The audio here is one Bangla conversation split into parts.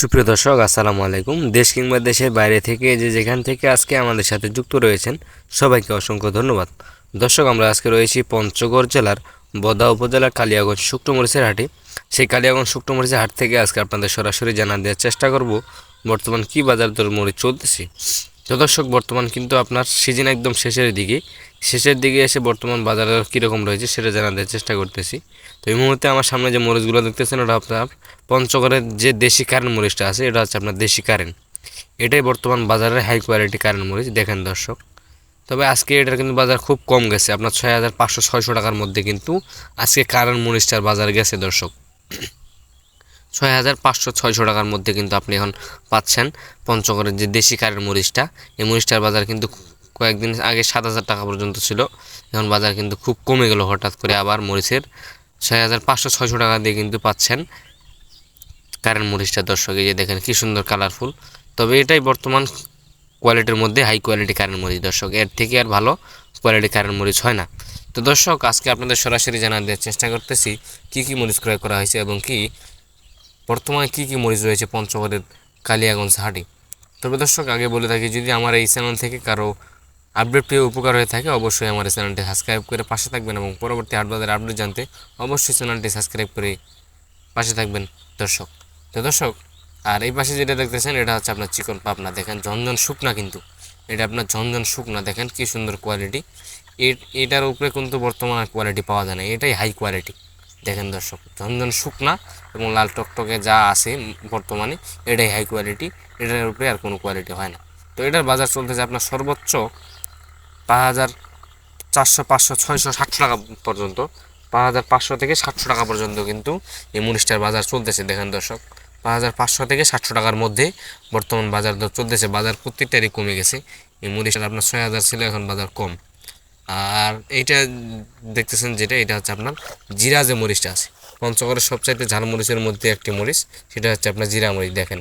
সুপ্রিয় দর্শক, আসসালামু আলাইকুম। দেশ কিংবা দেশের বাইরে থেকে যে যেখান থেকে আজকে আমাদের সাথে যুক্ত রয়েছেন, সবাইকে অসংখ্য ধন্যবাদ। দর্শক, আমরা আজকে রয়েছি পঞ্চগড় জেলার বদা উপজেলার কালিয়াগঞ্জ শুক্রমরিচের হাটে। সেই কালিয়াগঞ্জ শুক্রমরিচের হাট থেকে আজকে আপনাদের সরাসরি জানা দেওয়ার চেষ্টা করব। বর্তমান কি বাজার দর মরিচ চলতেছে? তো দর্শক, বর্তমান কিন্তু আপনার সিজন একদম শেষের দিকে। শেষের দিকে এসে বর্তমান বাজার কীরকম রয়েছে সেটা জানা দেওয়ার চেষ্টা করতেছি। তো এই মুহূর্তে আমার সামনে যে মরিচগুলো দেখতেছেন, ওটা আপনার পঞ্চগড়ের যে দেশি কারেন্ট মরিচটা আছে, এটা হচ্ছে আপনার দেশি কারেন্ট। এটাই বর্তমান বাজারের হাই কোয়ালিটি কারেন্ট মরিচ, দেখেন দর্শক। তবে আজকে এটার কিন্তু বাজার খুব কম গেছে, আপনার ছয় হাজার পাঁচশো ছয়শো টাকার মধ্যে কিন্তু আজকে কারেন্ট মরিচটার বাজার গেছে দর্শক। ছয় হাজার পাঁচশো, ছয়শো টাকার মধ্যে কিন্তু আপনি এখন পাচ্ছেন পঞ্চগড়ের যে দেশি কারের মরিচটা। এই মরিচটার বাজার কিন্তু কয়েকদিন আগে সাত হাজার টাকা পর্যন্ত ছিল। এখন বাজার কিন্তু খুব কমে গেল হঠাৎ করে আবার মরিচের। ছয় হাজার পাঁচশো, ছয়শো টাকা দিয়ে কিন্তু পাচ্ছেন কারেন্ট মরিচটা দর্শক যে দেখেন কী সুন্দর কালারফুল। তবে এটাই বর্তমান কোয়ালিটির মধ্যে হাই কোয়ালিটি কারেন্ট মরিচ দর্শক, এর থেকে আর ভালো কোয়ালিটি কারেন্ট মরিচ হয় না। তো দর্শক, আজকে আপনাদের সরাসরি জানা দেওয়ার চেষ্টা করতেছি, কী কী মরিচ ক্রয় করা হয়েছে এবং কি বর্তমানে কী কী মরিচ রয়েছে পঞ্চগড়ের কালিয়াগঞ্জ হাটে? তবে দর্শক, আগে বলে থাকি, যদি আমার এই চ্যানেল থেকে কারও আপডেট পেয়ে উপকার হয়ে থাকে, অবশ্যই আমার এই চ্যানেলটি সাবস্ক্রাইব করে পাশে থাকবেন এবং পরবর্তী হাটবাজারের আপডেট জানতে, অবশ্যই চ্যানেলটি সাবস্ক্রাইব করে পাশে থাকবেন দর্শক। তো দর্শক, আর এই পাশে যেটা দেখতেছেন, এটা হচ্ছে আপনার চিকন পাবনা। দেখেন ঝনঝন শুকনা কিন্তু। এটা আপনার ঝনঝন শুকনা। দেখেন, কি সুন্দর কোয়ালিটি এটার উপরে কিন্তু বর্তমানে কোয়ালিটি পাওয়া যায় না। এটাই হাই কোয়ালিটি দেখেন দর্শক ঝনঝন শুকনা এবং লাল টকটকে যা আছে বর্তমানে, এটাই হাই কোয়ালিটি এটার উপরে আর কোনো কোয়ালিটি হয় না। তো এটার বাজার চলতেছে আপনার সর্বোচ্চ পাঁচ হাজার চারশো, পাঁচশো, ছয়শো, সাতশো টাকা পর্যন্ত, পাঁচ হাজার পাঁচশো থেকে সাতশো টাকা পর্যন্ত কিন্তু এই মরিচটার বাজার চলতেছে, দেখেন দর্শক। পাঁচ হাজার পাঁচশো থেকে সাতশো টাকার মধ্যে বর্তমান বাজার দর চলতেছে, বাজার প্রত্যেকটারই কমে গেছে। এই মরিচটার আপনার ছয় হাজার ছিল, এখন বাজার কম। আর এইটা দেখতেছেন যেটা, এটা হচ্ছে আপনার জিরা যে মরিচটা আছে। পঞ্চগড়ের সবচাইতে ঝাল মরিচের মধ্যে একটি মরিচ, সেটা হচ্ছে আপনার জিরা মরিচ, দেখেন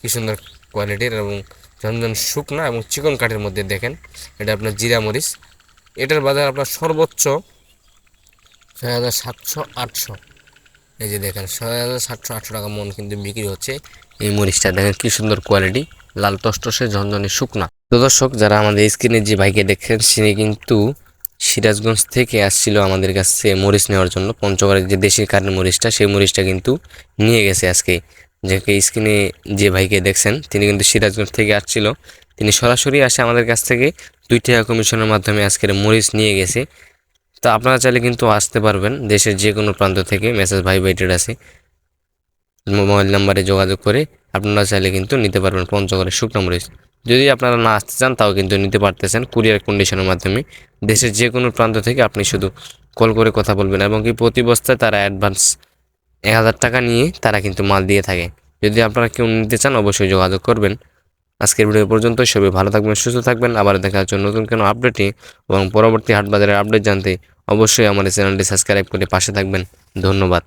কী সুন্দর কোয়ালিটির এবং ঝনঝন শুকনা এবং চিকন কাঠের মধ্যে দেখেন, এটা আপনার জিরা মরিচ। এটার বাজার আপনার সর্বোচ্চ ছয় হাজার সাতশো আটশো। এই যে দেখেন, ছয় হাজার সাতশো আটশো টাকা মন কিন্তু বিক্রি হচ্ছে এই মরিচটা। দেখেন কী সুন্দর কোয়ালিটি, লাল টসটসে ঝনঝনে শুকনা। তো দর্শক, যারা আমাদের স্ক্রিনে যে ভাইকে দেখছেন সে কিন্তু সিরাজগঞ্জ থেকে আসছিল আমাদের কাছে মরিচ নেওয়ার জন্য। পঞ্চগড়ের যে দেশি কারেন্ট মরিচটা, সেই মরিচটা কিন্তু নিয়ে গেছে আজকে। যে স্ক্রিনে যে ভাইকে দেখছেন, তিনি কিন্তু সিরাজগঞ্জ থেকে আসছিল। তিনি সরাসরি আসে আমাদের কাছ থেকে। দুই টাকা কমিশনের মাধ্যমে আজকের মরিচ নিয়ে গেছে। তো আপনারা চাইলে কিন্তু আসতে পারবেন। দেশের যে কোনো প্রান্ত থেকে মেসেজ ভাই বাইটেড আছে। মোবাইল নাম্বারে যোগাযোগ করে আপনারা চাইলে কিন্তু নিতে পারবেন পঞ্চগড়ের শুকনো মরিচ। যদি আপনারা না আসতে চান, তাও কিন্তু নিতে পারতেছেন কুরিয়ার কন্ডিশনের মাধ্যমে। দেশের যে কোনো প্রান্ত থেকে আপনি শুধু কল করে কথা বলবেন এবং কি প্রতি বস্তায় তারা অ্যাডভান্স এক হাজার টাকা নিয়ে তারা কিন্তু মাল দিয়ে থাকে। যদি আপনারা কেউ নিতে চান, অবশ্যই যোগাযোগ করবেন। আজকের ভিডিও পর্যন্ত সবাই ভালো থাকবেন, সুস্থ থাকবেন। আবার দেখা হচ্ছে নতুন কোনো আপডেটে এবং পরবর্তী হাটবাজারের আপডেট জানতে অবশ্যই আমার চ্যানেলটি সাবস্ক্রাইব করে পাশে থাকবেন। ধন্যবাদ।